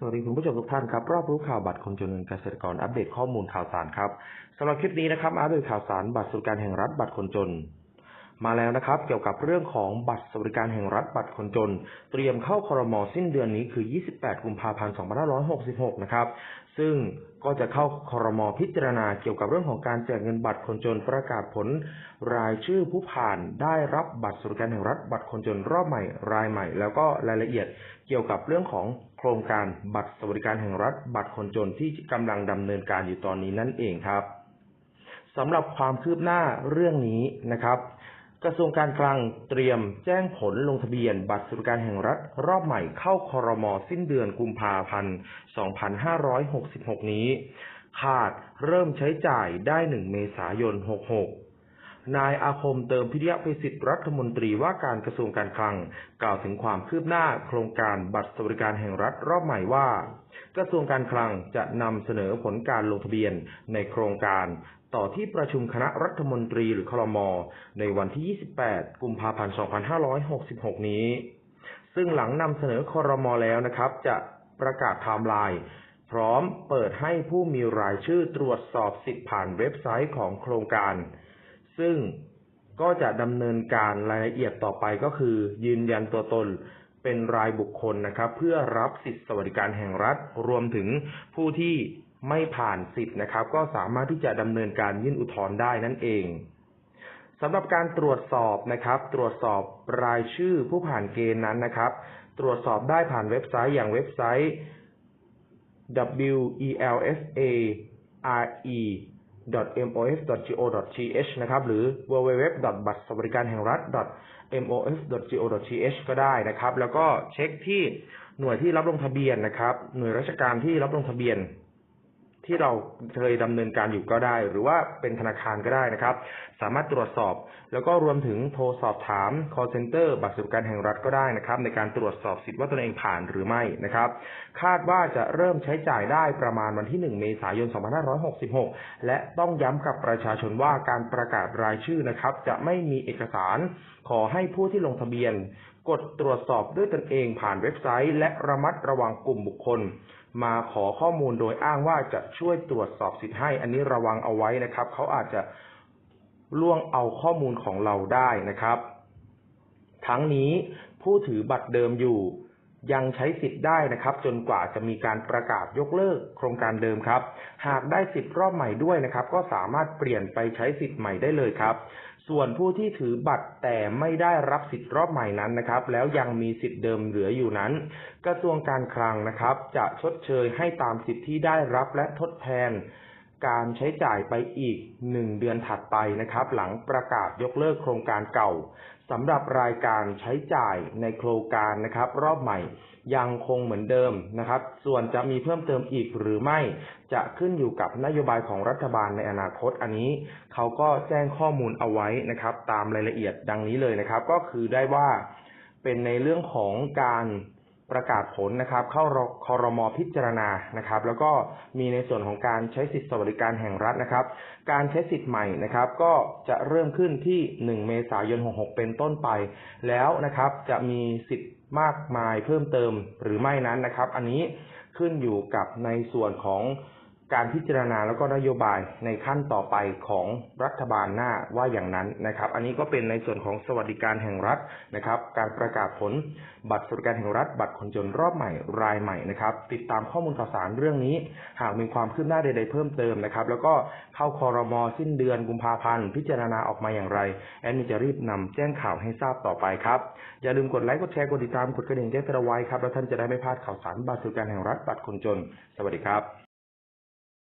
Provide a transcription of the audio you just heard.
สวัสดีคุณผู้ชมทุกท่านครับ รอบรู้ข่าวบัตรคนจนเงินเกษตรกรอัปเดตข้อมูลข่าวสารครับสำหรับคลิปนี้นะครับอัปเดตข่าวสารบัตรสวัสดิการแห่งรัฐบัตรคนจน มาแล้วนะครับ เกี่ยวกับเรื่องของบัตรสวัสดิการแห่งรัฐบัตรคนจน เตรียมเข้าครมสิ้นเดือนนี้คือ 28 กุมภาพันธ์ 2566 นะครับ ซึ่งก็จะเข้าครมพิจารณาเกี่ยวกับเรื่องของการแจกเงินบัตรคนจนประกาศผล รายชื่อผู้ผ่านได้รับบัตรสวัสดิการแห่งรัฐบัตรคนจนรอบใหม่รายใหม่ แล้วก็รายละเอียดเกี่ยวกับเรื่องของโครงการบัตรสวัสดิการแห่งรัฐบัตรคนจนที่กำลังดำเนินการอยู่ตอนนี้นั่นเองครับสำหรับความคืบหน้าเรื่องนี้นะครับ กระทรวงการคลังเตรียมแจ้งผลลงทะเบียนบัตรสวัสดิการแห่งรัฐรอบใหม่เข้าคอรมอสิ้นเดือนกุมภาพันธ์ 2566 นี้ คาดเริ่มใช้จ่ายได้ 1 เมษายน 66 นายอาคมเติมพิทยาภิสิทธิ์รัฐมนตรีว่าการกระทรวงการคลัง กล่าวถึงความคืบหน้าโครงการบัตรสวัสดิการแห่งรัฐรอบใหม่ว่า กระทรวงการคลังจะนำเสนอผลการลงทะเบียนในโครงการต่อที่ประชุมคณะรัฐมนตรีหรือคลมในวันที่ 28 กุมภาพันธ์ 2566 นี้ ซึ่งหลังนำเสนอครมแล้วนะครับ จะประกาศไทม์ไลน์พร้อมเปิดให้ผู้มีรายชื่อตรวจสอบสิทธิ์ผ่านเว็บไซต์ของโครงการ ซึ่งก็จะดำเนินการรายละเอียดต่อไปก็คือ ยืนยันตัวตนเป็นรายบุคคลนะครับ เพื่อรับสิทธิสวัสดิการแห่งรัฐ รวมถึงผู้ที่ไม่ผ่านสิทธิ์นะครับ ก็สามารถที่จะดำเนินการยื่นอุทธรณ์ได้นั่นเองสำหรับการตรวจสอบนะครับ ตรวจสอบรายชื่อผู้ผ่านเกณฑ์นั้นนะครับ ตรวจสอบได้ผ่านเว็บไซต์อย่างเว็บไซต์ w e l s a r e .mof.go.th นะครับ หรือ www. บัตรสวัสดิการแห่งรัฐ .mof.go.th ก็ได้นะครับ แล้วก็เช็คที่หน่วยที่รับลงทะเบียนนะครับ หน่วยราชการที่รับลงทะเบียน ที่เราเคยดำเนินการอยู่ก็ได้ หรือว่าเป็นธนาคารก็ได้นะครับ สามารถตรวจสอบ แล้วก็รวมถึงโทรสอบถาม call center บัตรสวัสดิการแห่งรัฐก็ได้นะครับ ในการตรวจสอบสิทธิ์ว่าตนเองผ่านหรือไม่นะครับ คาดว่าจะเริ่มใช้จ่ายได้ประมาณวันที่ 1 เมษายน 2566 และต้องย้ำกับประชาชนว่าการประกาศรายชื่อนะครับ จะไม่มีเอกสารขอให้ผู้ที่ลงทะเบียน กดตรวจสอบด้วยตนเองผ่านเว็บไซต์ และระมัดระวังกลุ่มบุคคล มาขอข้อมูลโดยอ้างว่าจะช่วยตรวจสอบสิทธิ์ให้ อันนี้ระวังเอาไว้นะครับ เขาอาจจะล่วงเอาข้อมูลของเราได้นะครับ ทั้งนี้ผู้ถือบัตรเดิมอยู่ ยังใช้สิทธิ์ได้นะครับ จนกว่าจะมีการประกาศยกเลิกโครงการเดิมครับ หากได้สิทธิ์รอบใหม่ด้วยนะครับ ก็สามารถเปลี่ยนไปใช้สิทธิ์ใหม่ได้เลยครับ ส่วนผู้ที่ถือบัตรแต่ไม่ได้รับสิทธิ์รอบใหม่นั้นนะครับ แล้วยังมีสิทธิ์เดิมเหลืออยู่นั้น กระทรวงการคลังนะครับ จะชดเชยให้ตามสิทธิ์ที่ได้รับและทดแทน การใช้จ่ายไปอีก 1 เดือนถัดไปนะครับ หลังประกาศยกเลิกโครงการเก่าสำหรับรายการใช้จ่ายในโครงการนะครับ รอบใหม่ยังคงเหมือนเดิมนะครับ ส่วนจะมีเพิ่มเติมอีกหรือไม่จะขึ้นอยู่กับนโยบายของรัฐบาลในอนาคตอันนี้ เขาก็แจ้งข้อมูลเอาไว้นะครับ ตามรายละเอียดดังนี้เลยนะครับ ก็คือได้ว่าเป็นในเรื่องของการ ประกาศผลนะครับ เข้าคอรมอพิจารณานะครับ แล้วก็มีในส่วนของการใช้สิทธิสวัสดิการแห่งรัฐนะครับ การใช้สิทธิ์ใหม่นะครับ ก็จะเริ่มขึ้นที่ 1 เมษายน 66 เป็นต้นไป แล้วนะครับจะมีสิทธิ์มากมายเพิ่มเติมหรือไม่นั้นนะครับ อันนี้ขึ้นอยู่กับในส่วนของ การพิจารณาแล้วก็นโยบายในขั้นต่อไปของรัฐบาลหน้าว่าอย่างนั้นนะครับ อันนี้ก็เป็นในส่วนของสวัสดิการแห่งรัฐนะครับ การประกาศผลบัตรสวัสดิการแห่งรัฐ บัตรคนจนรอบใหม่รายใหม่นะครับ ติดตามข้อมูลข่าวสารเรื่องนี้ หากมีความคืบหน้าใด ๆ เพิ่มเติมนะครับ แล้วก็เข้าคอรมอสิ้นเดือนกุมภาพันธ์ พิจารณาออกมาอย่างไร แอดมินจะรีบนำแจ้งข่าวให้ทราบต่อไปครับอย่าลืมกดไลค์กดแชร์กดติดตามกดกระดิ่งแจ้งเตือนไว้ครับแล้วท่านจะได้ไม่พลาดข่าวสารบัตรสวัสดิการแห่งรัฐบัตรคนจน สวัสดีครับ